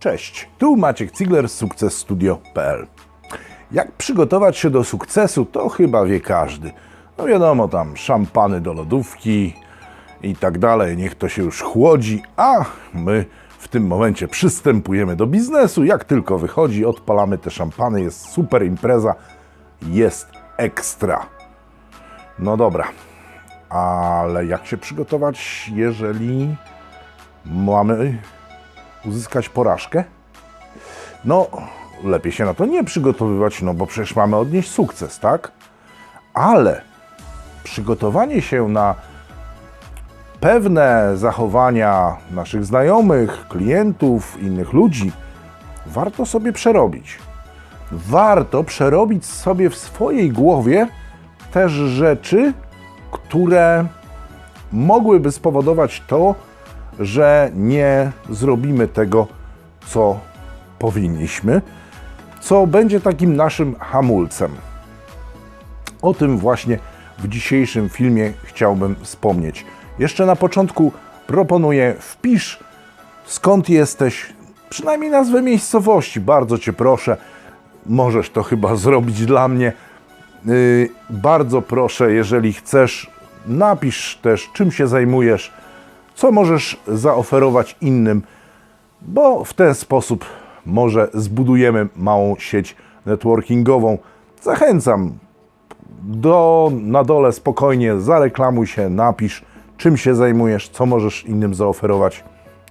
Cześć, tu Maciek Cigler z sukcesstudio.pl. Jak przygotować się do sukcesu, to chyba wie każdy. No wiadomo, tam szampany do lodówki i tak dalej, niech to się już chłodzi, a my w tym momencie przystępujemy do biznesu. Jak tylko wychodzi, odpalamy te szampany, jest super impreza, jest ekstra. No dobra, ale jak się przygotować, jeżeli mamy uzyskać porażkę? No, lepiej się na to nie przygotowywać, no bo przecież mamy odnieść sukces, tak? Ale przygotowanie się na pewne zachowania naszych znajomych, klientów, innych ludzi warto sobie przerobić. Warto przerobić sobie w swojej głowie też rzeczy, które mogłyby spowodować to, że nie zrobimy tego, co powinniśmy, co będzie takim naszym hamulcem. O tym właśnie w dzisiejszym filmie chciałbym wspomnieć. Jeszcze na początku proponuję wpisz skąd jesteś, przynajmniej nazwę miejscowości, bardzo Cię proszę. Możesz to chyba zrobić dla mnie. Yy, bardzo proszę, jeżeli chcesz, napisz też, czym się zajmujesz, co możesz zaoferować innym, bo w ten sposób może zbudujemy małą sieć networkingową. Zachęcam do, na dole spokojnie zareklamuj się, napisz, czym się zajmujesz, co możesz innym zaoferować,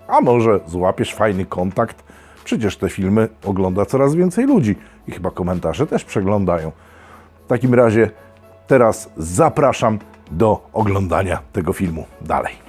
a może złapiesz fajny kontakt. Przecież te filmy ogląda coraz więcej ludzi i chyba komentarze też przeglądają. W takim razie teraz zapraszam do oglądania tego filmu dalej.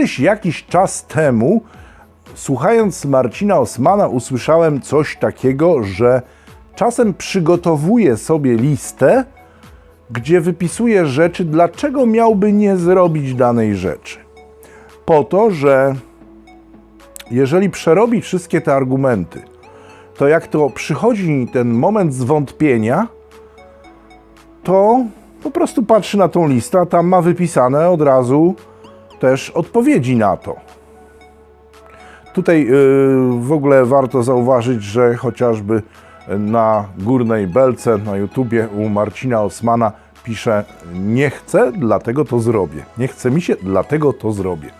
Kiedyś jakiś czas temu, słuchając Marcina Osmana, usłyszałem coś takiego, że czasem przygotowuje sobie listę, gdzie wypisuje rzeczy, dlaczego miałby nie zrobić danej rzeczy. Po to, że jeżeli przerobi wszystkie te argumenty, to jak to przychodzi ten moment zwątpienia, to po prostu patrzy na tą listę, a tam ma wypisane od razu też odpowiedzi na to. Tutaj yy, w ogóle warto zauważyć, że chociażby na górnej belce na YouTubie u Marcina Osmana pisze nie chcę, dlatego to zrobię. Nie chce mi się, dlatego to zrobię.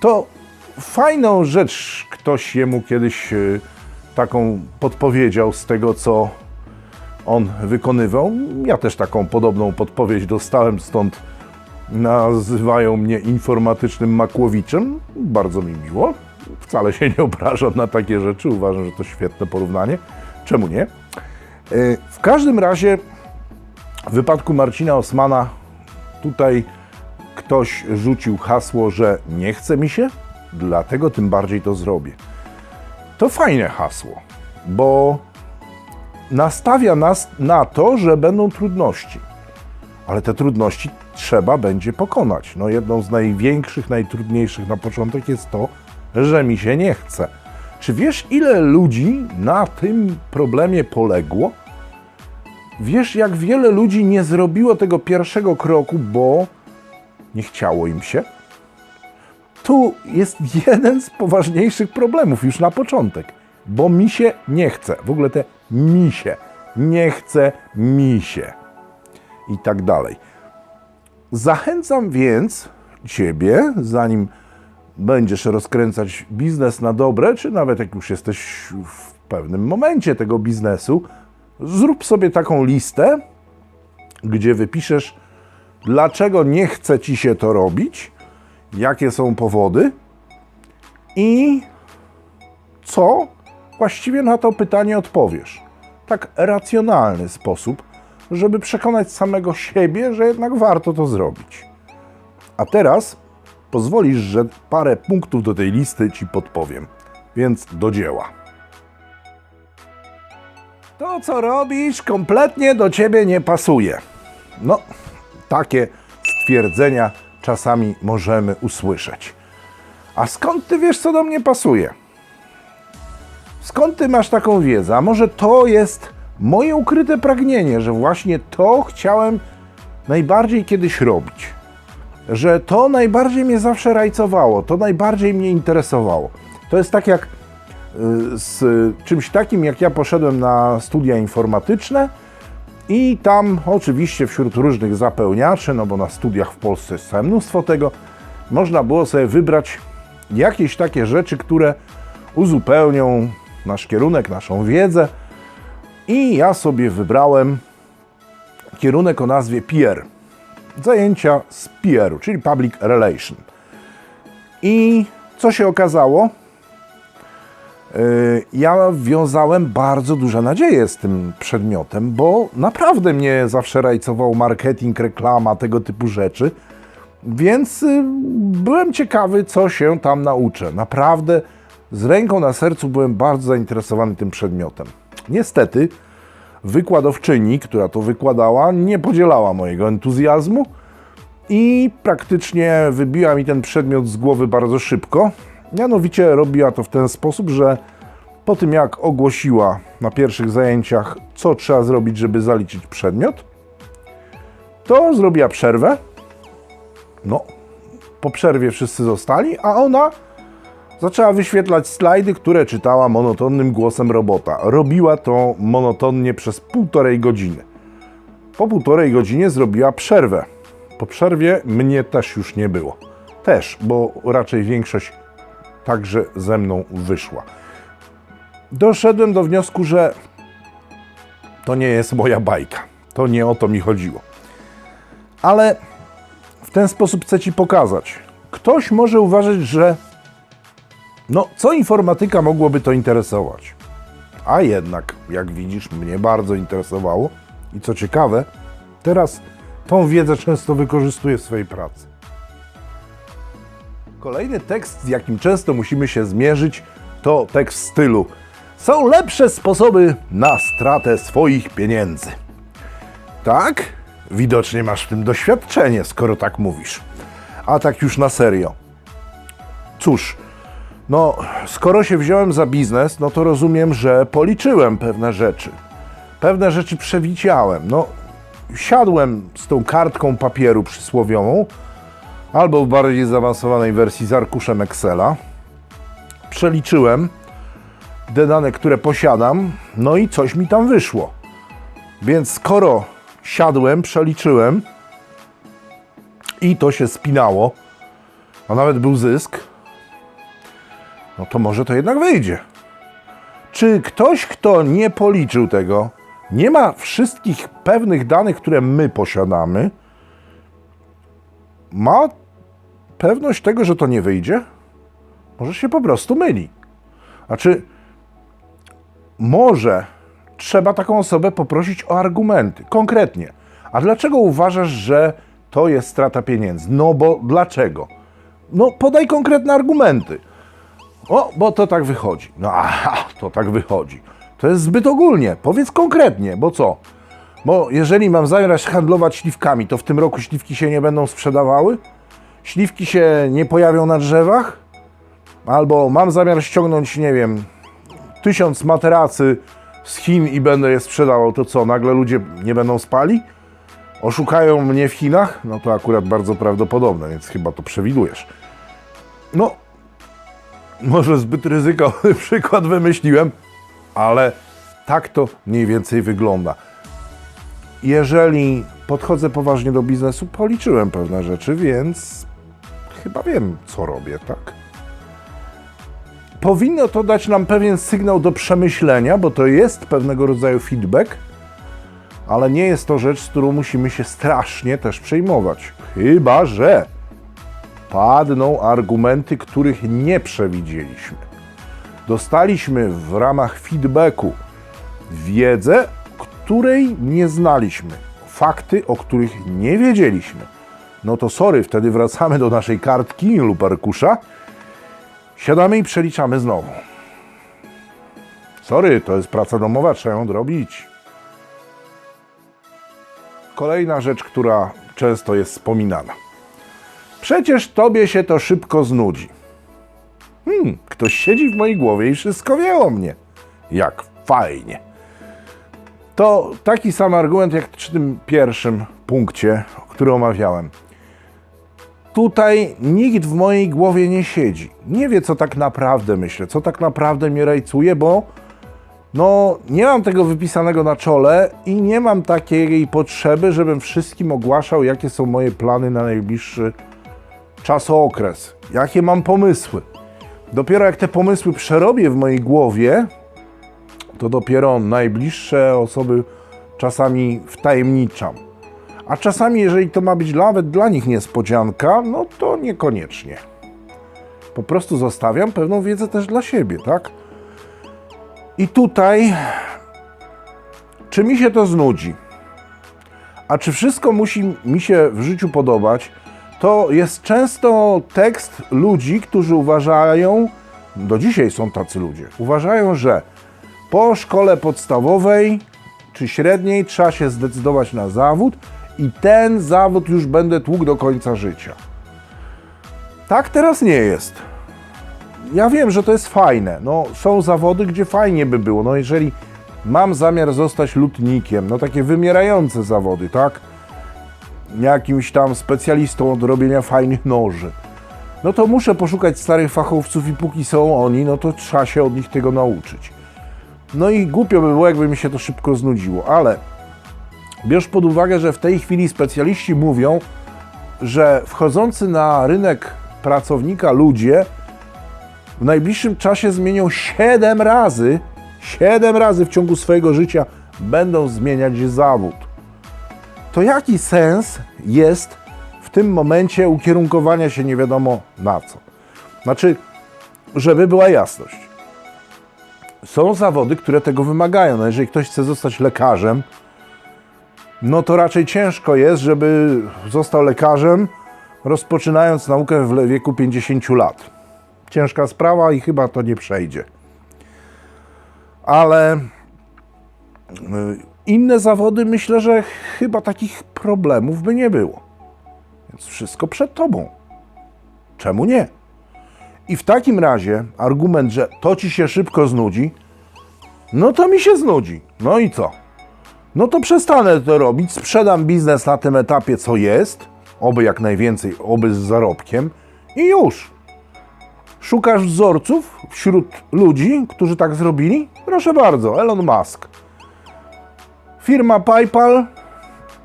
To fajną rzecz ktoś jemu kiedyś yy, taką podpowiedział z tego, co on wykonywał. Ja też taką podobną podpowiedź dostałem, stąd nazywają mnie informatycznym Makłowiczem. Bardzo mi miło. Wcale się nie obrażam na takie rzeczy. Uważam, że to świetne porównanie. Czemu nie? E, w każdym razie, w wypadku Marcina Osmana, tutaj ktoś rzucił hasło, że nie chce mi się, dlatego tym bardziej to zrobię. To fajne hasło, bo nastawia nas na to, że będą trudności. Ale te trudności trzeba będzie pokonać. No jedną z największych, najtrudniejszych na początek jest to, że mi się nie chce. Czy wiesz, ile ludzi na tym problemie poległo? Wiesz, jak wiele ludzi nie zrobiło tego pierwszego kroku, bo nie chciało im się? Tu jest jeden z poważniejszych problemów już na początek, bo mi się nie chce. W ogóle te mi się, nie chce mi się i tak dalej. Zachęcam więc Ciebie, zanim będziesz rozkręcać biznes na dobre, czy nawet jak już jesteś w pewnym momencie tego biznesu, zrób sobie taką listę, gdzie wypiszesz, dlaczego nie chce Ci się to robić, jakie są powody i co właściwie na to pytanie odpowiesz. Tak racjonalny sposób, żeby przekonać samego siebie, że jednak warto to zrobić. A teraz pozwolisz, że parę punktów do tej listy Ci podpowiem, więc do dzieła. To, co robisz, kompletnie do ciebie nie pasuje. No, takie stwierdzenia czasami możemy usłyszeć. A skąd ty wiesz, co do mnie pasuje? Skąd ty masz taką wiedzę? A może to jest moje ukryte pragnienie, że właśnie to chciałem najbardziej kiedyś robić? Że to najbardziej mnie zawsze rajcowało, to najbardziej mnie interesowało. To jest tak jak y, z czymś takim, jak ja poszedłem na studia informatyczne i tam oczywiście wśród różnych zapełniaczy, no bo na studiach w Polsce jest całe mnóstwo tego, można było sobie wybrać jakieś takie rzeczy, które uzupełnią nasz kierunek, naszą wiedzę. I ja sobie wybrałem kierunek o nazwie PR. Zajęcia z PR-u, czyli Public Relation. I co się okazało? Yy, Ja wiązałem bardzo duże nadzieje z tym przedmiotem, bo naprawdę mnie zawsze rajcował marketing, reklama, tego typu rzeczy. Więc y, byłem ciekawy, co się tam nauczę. Naprawdę z ręką na sercu byłem bardzo zainteresowany tym przedmiotem. Niestety, wykładowczyni, która to wykładała, nie podzielała mojego entuzjazmu i praktycznie wybiła mi ten przedmiot z głowy bardzo szybko. Mianowicie robiła to w ten sposób, że po tym jak ogłosiła na pierwszych zajęciach, co trzeba zrobić, żeby zaliczyć przedmiot, to zrobiła przerwę. No, po przerwie wszyscy zostali, a ona zaczęła wyświetlać slajdy, które czytała monotonnym głosem robota. Robiła to monotonnie przez półtorej godziny. Po półtorej godzinie zrobiła przerwę. Po przerwie mnie też już nie było. Też, bo raczej większość także ze mną wyszła. Doszedłem do wniosku, że to nie jest moja bajka. To nie o to mi chodziło. Ale w ten sposób chcę Ci pokazać. Ktoś może uważać, że no, co informatyka mogłoby to interesować? A jednak, jak widzisz, mnie bardzo interesowało. I co ciekawe, teraz tą wiedzę często wykorzystuję w swojej pracy. Kolejny tekst, z jakim często musimy się zmierzyć, to tekst w stylu Są lepsze sposoby na stratę swoich pieniędzy. Tak? Widocznie masz w tym doświadczenie, skoro tak mówisz. A tak już na serio. Cóż, no, skoro się wziąłem za biznes, no to rozumiem, że policzyłem pewne rzeczy. Pewne rzeczy przewidziałem. No, siadłem z tą kartką papieru przysłowiową, albo w bardziej zaawansowanej wersji z arkuszem Excela. Przeliczyłem te dane, które posiadam, no i coś mi tam wyszło. Więc skoro siadłem, przeliczyłem i to się spinało, a nawet był zysk, no to może to jednak wyjdzie. Czy ktoś, kto nie policzył tego, nie ma wszystkich pewnych danych, które my posiadamy, ma pewność tego, że to nie wyjdzie? Może się po prostu myli. Znaczy, może trzeba taką osobę poprosić o argumenty. Konkretnie. A dlaczego uważasz, że to jest strata pieniędzy? No bo dlaczego? No podaj konkretne argumenty. O, bo to tak wychodzi. No aha, to tak wychodzi. To jest zbyt ogólnie. Powiedz konkretnie, bo co? Bo jeżeli mam zamiar handlować śliwkami, to w tym roku śliwki się nie będą sprzedawały? Śliwki się nie pojawią na drzewach? Albo mam zamiar ściągnąć, nie wiem, tysiąc materacy z Chin i będę je sprzedawał, to co, nagle ludzie nie będą spali? Oszukają mnie w Chinach? No to akurat bardzo prawdopodobne, więc chyba to przewidujesz. No, może zbyt ryzykowny przykład wymyśliłem, ale tak to mniej więcej wygląda. Jeżeli podchodzę poważnie do biznesu, policzyłem pewne rzeczy, więc chyba wiem, co robię, tak? Powinno to dać nam pewien sygnał do przemyślenia, bo to jest pewnego rodzaju feedback, ale nie jest to rzecz, z którą musimy się strasznie też przejmować. Chyba, że padną argumenty, których nie przewidzieliśmy. Dostaliśmy w ramach feedbacku wiedzę, której nie znaliśmy, fakty, o których nie wiedzieliśmy. No to sorry, wtedy wracamy do naszej kartki lub arkusza, siadamy i przeliczamy znowu. Sorry, to jest praca domowa, trzeba ją robić. Kolejna rzecz, która często jest wspominana. Przecież tobie się to szybko znudzi. Hmm, ktoś siedzi w mojej głowie i wszystko wie o mnie. Jak fajnie. To taki sam argument jak przy tym pierwszym punkcie, który omawiałem. Tutaj nikt w mojej głowie nie siedzi. Nie wie, co tak naprawdę myślę, co tak naprawdę mnie rajcuje, bo no, nie mam tego wypisanego na czole i nie mam takiej potrzeby, żebym wszystkim ogłaszał, jakie są moje plany na najbliższy czasookres, jakie mam pomysły. Dopiero jak te pomysły przerobię w mojej głowie, to dopiero najbliższe osoby czasami wtajemniczam. A czasami, jeżeli to ma być nawet dla nich niespodzianka, no to niekoniecznie. Po prostu zostawiam pewną wiedzę też dla siebie, tak? I tutaj, czy mi się to znudzi? A czy wszystko musi mi się w życiu podobać? To jest często tekst ludzi, którzy uważają, do dzisiaj są tacy ludzie, uważają, że po szkole podstawowej czy średniej trzeba się zdecydować na zawód i ten zawód już będę tłukł do końca życia. Tak teraz nie jest. Ja wiem, że to jest fajne. No, są zawody, gdzie fajnie by było. No, jeżeli mam zamiar zostać lutnikiem, no takie wymierające zawody, tak? Jakimś tam specjalistą od robienia fajnych noży. No to muszę poszukać starych fachowców i póki są oni, no to trzeba się od nich tego nauczyć. No i głupio by było, jakby mi się to szybko znudziło, ale bierz pod uwagę, że w tej chwili specjaliści mówią, że wchodzący na rynek pracownika ludzie w najbliższym czasie zmienią 7 razy, 7 razy w ciągu swojego życia będą zmieniać zawód. To jaki sens jest w tym momencie ukierunkowania się nie wiadomo na co? Znaczy, żeby była jasność. Są zawody, które tego wymagają. No jeżeli ktoś chce zostać lekarzem, no to raczej ciężko jest, żeby został lekarzem, rozpoczynając naukę w wieku 50 lat. Ciężka sprawa i chyba to nie przejdzie. Ale y, inne zawody myślę, że chyba takich problemów by nie było. Więc wszystko przed tobą. Czemu nie? I w takim razie argument, że to ci się szybko znudzi, no to mi się znudzi. No i co? No to przestanę to robić, sprzedam biznes na tym etapie, co jest, oby jak najwięcej, oby z zarobkiem i już. Szukasz wzorców wśród ludzi, którzy tak zrobili? Proszę bardzo, Elon Musk. Firma PayPal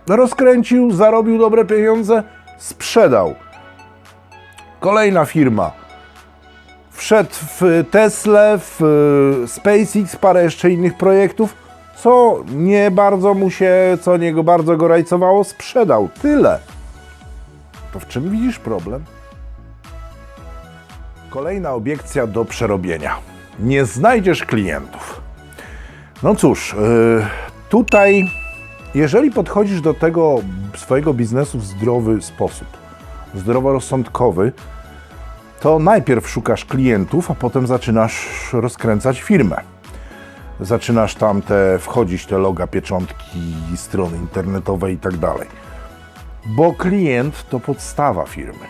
rozkręcił, zarobił dobre pieniądze, sprzedał. Kolejna firma wszedł w Tesla, w e, SpaceX, parę jeszcze innych projektów, co nie bardzo mu się, co niego bardzo go rajcowało, sprzedał. Tyle. To w czym widzisz problem? Kolejna obiekcja do przerobienia. Nie znajdziesz klientów. No cóż, yy, tutaj, jeżeli podchodzisz do tego swojego biznesu w zdrowy sposób, zdroworozsądkowy, to najpierw szukasz klientów, a potem zaczynasz rozkręcać firmę. Zaczynasz tam te, wchodzić te loga, pieczątki, strony internetowe i tak dalej. Bo klient to podstawa firmy.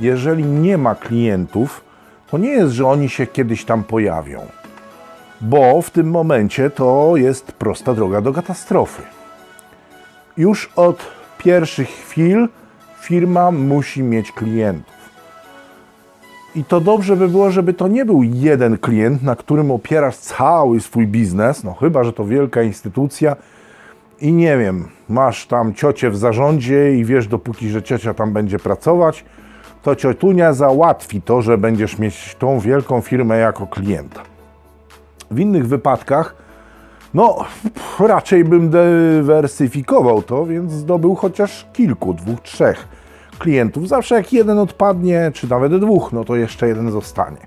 Jeżeli nie ma klientów, to nie jest, że oni się kiedyś tam pojawią, bo w tym momencie to jest prosta droga do katastrofy. Już od pierwszych chwil firma musi mieć klientów. I to dobrze by było, żeby to nie był jeden klient, na którym opierasz cały swój biznes, no chyba, że to wielka instytucja i nie wiem, masz tam ciocię w zarządzie i wiesz, dopóki, że ciocia tam będzie pracować, to ciotunia załatwi to, że będziesz mieć tą wielką firmę jako klienta. W innych wypadkach, no raczej bym dywersyfikował to, więc zdobył chociaż kilku, dwóch, trzech klientów. Zawsze jak jeden odpadnie, czy nawet dwóch, no to jeszcze jeden zostanie.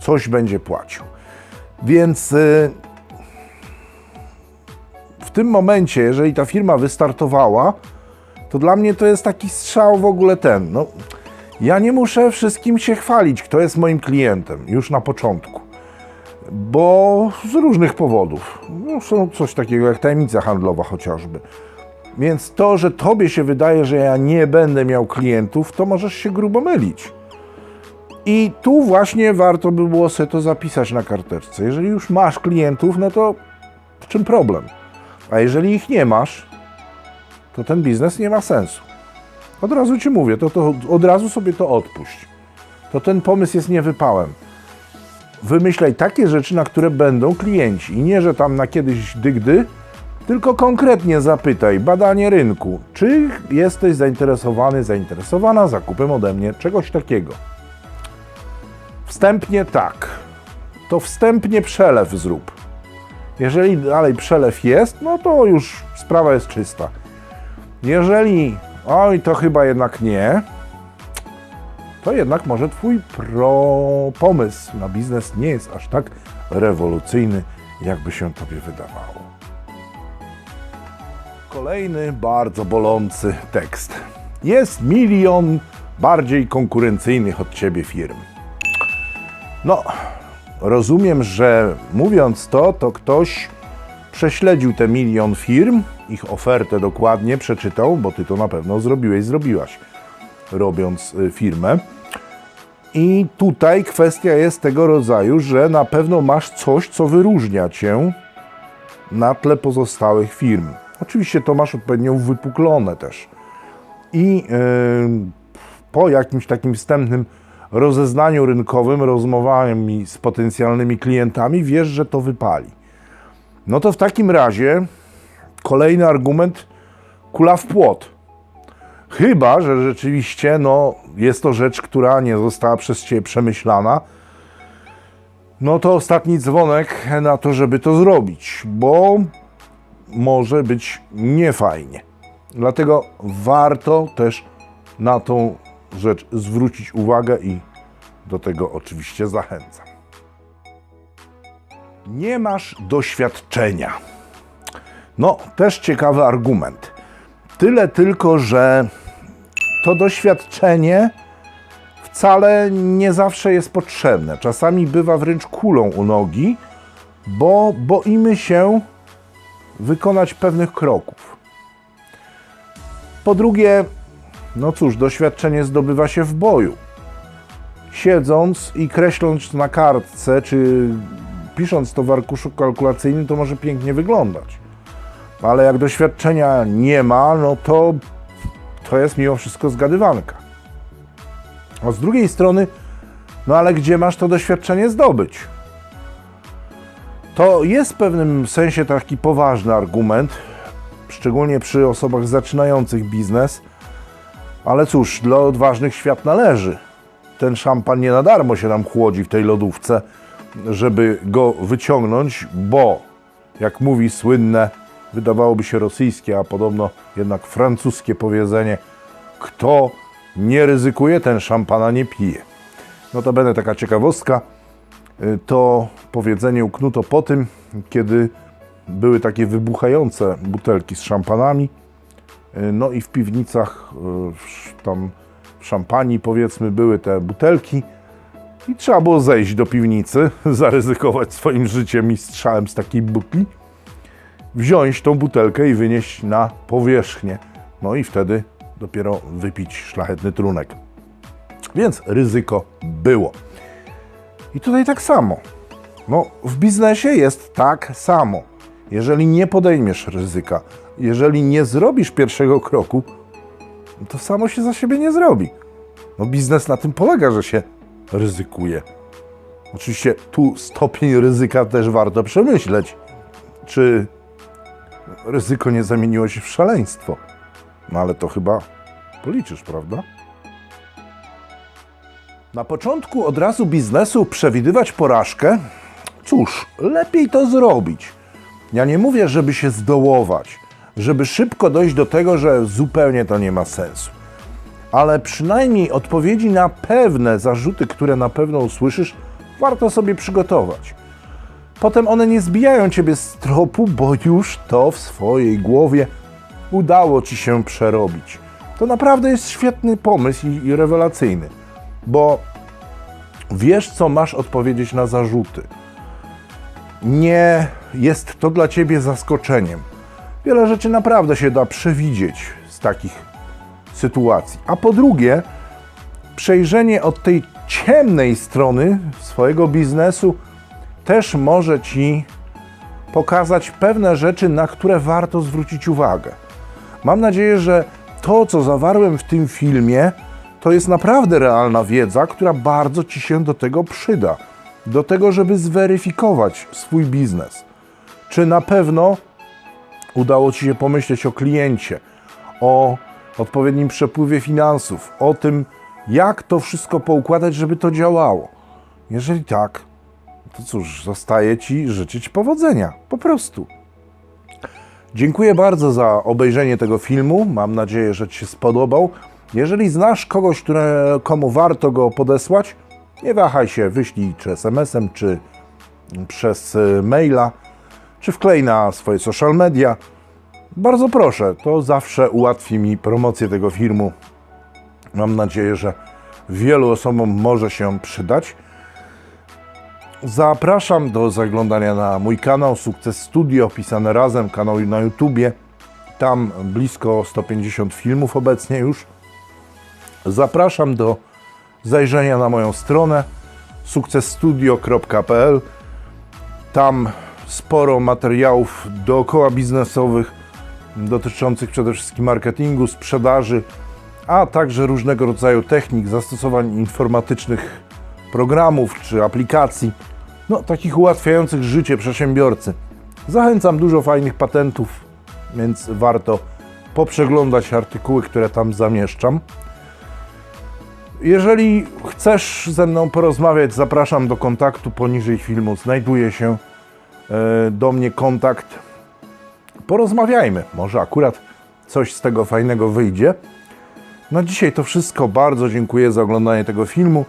Coś będzie płacił. Więc y, w tym momencie, jeżeli ta firma wystartowała, to dla mnie to jest taki strzał w ogóle ten. No, ja nie muszę wszystkim się chwalić, kto jest moim klientem już na początku. Bo z różnych powodów. No, są coś takiego jak tajemnica handlowa chociażby. Więc to, że tobie się wydaje, że ja nie będę miał klientów, to możesz się grubo mylić. I tu właśnie warto by było sobie to zapisać na karteczce. Jeżeli już masz klientów, no to w czym problem? A jeżeli ich nie masz, to ten biznes nie ma sensu. Od razu ci mówię, to, to od razu sobie to odpuść. To ten pomysł jest niewypałem. Wymyślaj takie rzeczy, na które będą klienci. I nie, że tam na kiedyś dygdy, tylko konkretnie zapytaj, badanie rynku, czy jesteś zainteresowany, zainteresowana zakupem ode mnie czegoś takiego. Wstępnie tak. To wstępnie przelew zrób. Jeżeli dalej przelew jest, no to już sprawa jest czysta. Jeżeli, oj, to chyba jednak nie, to jednak może Twój pro pomysł na biznes nie jest aż tak rewolucyjny, jakby się Tobie wydawało. Kolejny bardzo bolący tekst. Jest milion bardziej konkurencyjnych od Ciebie firm. No, rozumiem, że mówiąc to, to ktoś prześledził te milion firm, ich ofertę dokładnie przeczytał, bo ty to na pewno zrobiłeś, zrobiłaś, robiąc y, firmę. I tutaj kwestia jest tego rodzaju, że na pewno masz coś, co wyróżnia cię na tle pozostałych firm. Oczywiście to masz odpowiednio wypuklone też. I yy, po jakimś takim wstępnym rozeznaniu rynkowym, rozmowami z potencjalnymi klientami, wiesz, że to wypali. No to w takim razie kolejny argument kula w płot. Chyba, że rzeczywiście no, jest to rzecz, która nie została przez Ciebie przemyślana, no to ostatni dzwonek na to, żeby to zrobić, bo może być niefajnie. Dlatego warto też na tą rzecz zwrócić uwagę i do tego oczywiście zachęcam. Nie masz doświadczenia. No, też ciekawy argument. Tyle tylko, że to doświadczenie wcale nie zawsze jest potrzebne. Czasami bywa wręcz kulą u nogi, bo boimy się wykonać pewnych kroków. Po drugie, no cóż, doświadczenie zdobywa się w boju. Siedząc i kreśląc na kartce, czy pisząc to w arkuszu kalkulacyjnym, to może pięknie wyglądać. Ale jak doświadczenia nie ma, no to to jest mimo wszystko zgadywanka. A z drugiej strony, no ale gdzie masz to doświadczenie zdobyć? To jest w pewnym sensie taki poważny argument, szczególnie przy osobach zaczynających biznes, ale cóż, dla odważnych świat należy. Ten szampan nie na darmo się nam chłodzi w tej lodówce, żeby go wyciągnąć, bo, jak mówi słynne, wydawałoby się rosyjskie, a podobno jednak francuskie powiedzenie, kto nie ryzykuje, ten szampana nie pije. No to będę taka ciekawostka. Y, To powiedzenie uknuto po tym, kiedy były takie wybuchające butelki z szampanami. Y, No i w piwnicach, y, tam w szampanii powiedzmy, były te butelki. I trzeba było zejść do piwnicy, zaryzykować swoim życiem i strzałem z takiej butli, wziąć tą butelkę i wynieść na powierzchnię. No i wtedy dopiero wypić szlachetny trunek. Więc ryzyko było. I tutaj tak samo. No, w biznesie jest tak samo. Jeżeli nie podejmiesz ryzyka, jeżeli nie zrobisz pierwszego kroku, to samo się za siebie nie zrobi. No, biznes na tym polega, że się ryzykuje. Oczywiście tu stopień ryzyka też warto przemyśleć. Czy ryzyko nie zamieniło się w szaleństwo? No ale to chyba policzysz, prawda? Na początku od razu biznesu przewidywać porażkę? Cóż, lepiej to zrobić. Ja nie mówię, żeby się zdołować, żeby szybko dojść do tego, że zupełnie to nie ma sensu. Ale przynajmniej odpowiedzi na pewne zarzuty, które na pewno usłyszysz, warto sobie przygotować. Potem one nie zbijają ciebie z tropu, bo już to w swojej głowie udało ci się przerobić. To naprawdę jest świetny pomysł i, i rewelacyjny, bo wiesz, co masz odpowiedzieć na zarzuty. nie jest to dla ciebie zaskoczeniem. Wiele rzeczy naprawdę się da przewidzieć z takich sytuacji. A po drugie, przejrzenie od tej ciemnej strony swojego biznesu też może ci pokazać pewne rzeczy, na które warto zwrócić uwagę. Mam nadzieję, że to, co zawarłem w tym filmie, to jest naprawdę realna wiedza, która bardzo ci się do tego przyda. Do tego, żeby zweryfikować swój biznes. Czy na pewno udało ci się pomyśleć o kliencie, o odpowiednim przepływie finansów, o tym, jak to wszystko poukładać, żeby to działało. Jeżeli tak, to cóż, zostaje Ci życzyć powodzenia. Po prostu. Dziękuję bardzo za obejrzenie tego filmu. Mam nadzieję, że Ci się spodobał. Jeżeli znasz kogoś, które, komu warto go podesłać, nie wahaj się, wyślij czy SMS-em, czy przez e, maila, czy wklej na swoje social media. Bardzo proszę, to zawsze ułatwi mi promocję tego filmu. Mam nadzieję, że wielu osobom może się przydać. Zapraszam do zaglądania na mój kanał Sukces Studio, pisane razem, kanał na YouTubie. Tam blisko 150 filmów obecnie już. Zapraszam do zajrzenia na moją stronę sukcesstudio.pl. Tam sporo materiałów dookoła biznesowych dotyczących przede wszystkim marketingu, sprzedaży, a także różnego rodzaju technik, zastosowań informatycznych, programów czy aplikacji, no takich ułatwiających życie przedsiębiorcy. Zachęcam dużo fajnych patentów, więc warto poprzeglądać artykuły, które tam zamieszczam. Jeżeli chcesz ze mną porozmawiać, zapraszam do kontaktu poniżej filmu. Znajduje się e, do mnie kontakt. Porozmawiajmy, może akurat coś z tego fajnego wyjdzie. Na dzisiaj to wszystko. Bardzo dziękuję za oglądanie tego filmu.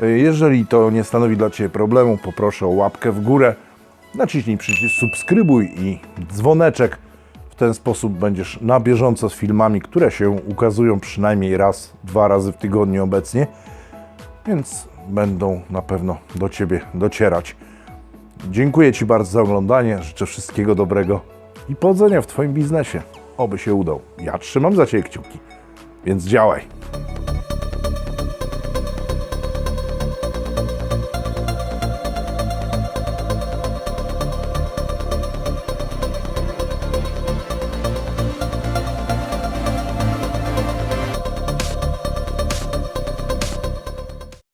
Jeżeli to nie stanowi dla Ciebie problemu, poproszę o łapkę w górę. Naciśnij przycisk subskrybuj i dzwoneczek. W ten sposób będziesz na bieżąco z filmami, które się ukazują przynajmniej raz, dwa razy w tygodniu obecnie, więc będą na pewno do Ciebie docierać. Dziękuję Ci bardzo za oglądanie. Życzę wszystkiego dobrego i powodzenia w Twoim biznesie. Oby się udał. Ja trzymam za Ciebie kciuki, więc działaj.